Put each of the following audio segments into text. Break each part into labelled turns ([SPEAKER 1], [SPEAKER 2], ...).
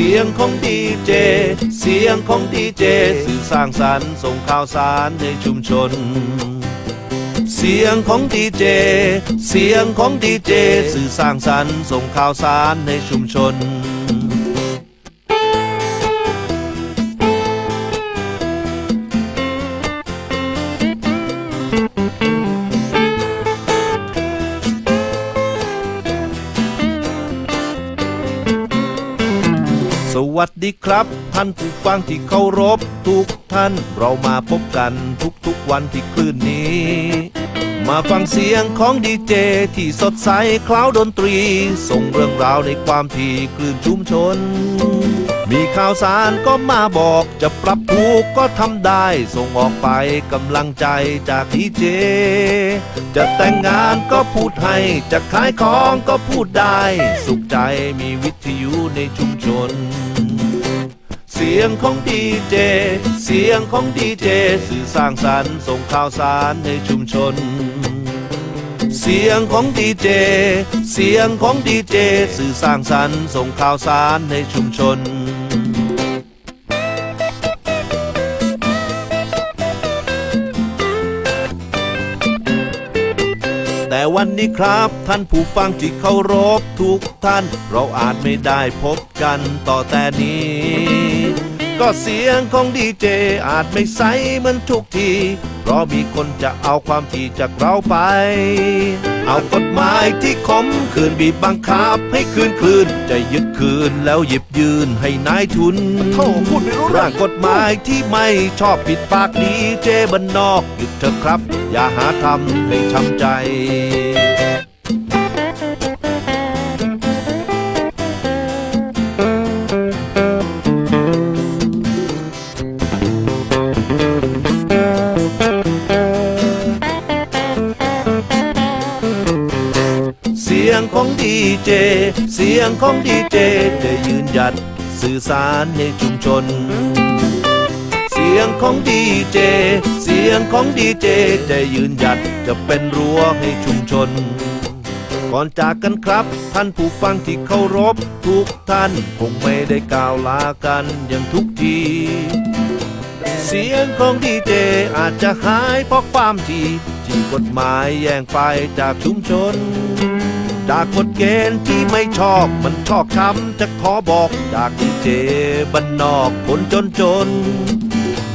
[SPEAKER 1] สียงของดีเจ เสียงของดีเจสื่อสร้างสรรค์ส่งข่าวสารในชุมชน เสียงของดีเจ เสียงของดีเจสื่อสร้างสรรค์ส่งข่าวสารในชุมชน วัสดีครับ ท่านผู้ฟังที่เคารพทุกท่านเรามาพบกันทุกๆวันที่คลื่นนี้ มาฟังเสียงของดีเจที่สดใสคล้าวดนตรี ส่งเรื่องราวในความที่คลื่นชุมชน มีข่าวสารก็มาบอกจะปรับถูกก็ทำได้ ส่งออกไปกำลังใจจากดีเจ จะแต่งงานก็พูดให้ จะขายของก็พูดได้ สุขใจมีวิทยุในชุมชน เสียงของดีเจ เสียงของดีเจ สื่อสร้างสรรค์ส่งข่าวสารในชุมชนเสียงของดีเจ เสียงของดีเจ สื่อสร้างสรรค์ส่งข่าวสารในชุมชน แต่วันนี้ครับ ท่านผู้ฟังที่เคารพทุกท่าน เราอาจไม่ได้พบกันต่อแต่นี้ ก็เสียงของดีเจอาจไม่ใสเหมือนทุกที เพราะมีคนจะเอาความที่จากเราไป เอากฎหมายที่ขมคืนบีบบังคับ ให้คืนคลื่นจะยึดคืนแล้วหยิบยืนให้นายทุน
[SPEAKER 2] โธ่พูดไม่รู้เรื่
[SPEAKER 1] ร่า
[SPEAKER 2] อง
[SPEAKER 1] งกฎหมายที่ไม่ชอบปิดปากดีเจบันนอกหยุดเถอะครับ อย่าหาทำให้ช้ำใจเสียงของดีเจ เสียงของดีเจ จะยืนหยัดสื่อสารในชุมชน ยงของดีเจ เสียงของดีเจจะยืนหยัดจะเป็นรั้วให้ชุมชน ก่อนจากกันครับ ท่านผู้ฟังที่เคารพ ทุกท่านคงไม่ได้กล่าวลากันอย่างทุกทีเสียงของดีเจอาจจะหายเพราะความที่ที่กฎหมายแย่งไปจากชุมชน จากกฎเกณฑ์ที่ไม่ชอบมันชอกช้ำจะขอบอกจากดีเจบันนอกคนจนจน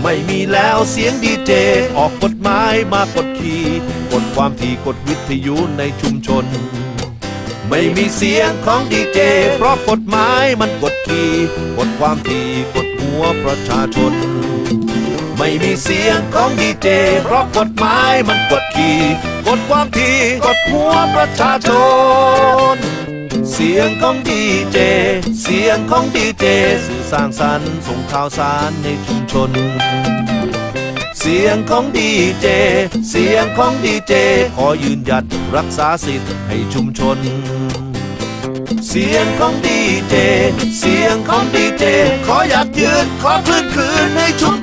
[SPEAKER 1] ไม่มีแล้วเสียงดีเจ ออกกฎหมายมากดขี่กดความถี่กดวิทยุในชุมชน ไม่มีเสียงของดีเจ เพราะกฎหมายมันกดขี่กดความถี่กดหัวประชาชน ไม่มีเสียงของดีเจ เพราะกฎหมายมันกดขี่กดความถี่กดหัวประชาชน สียงของดีเจ เสียงของดีเจสื่อสร้างสรรค์ส่งข่าวสารในชุมชน เสียงของดีเจ เสียงของดีเจ ขอยืนหยัดรักษาสิทธิ์ให้ชุมชน เสียงของดีเจ เสียงของดีเจ ขออยากยืนขอคลื่นคืนให้ชุมชน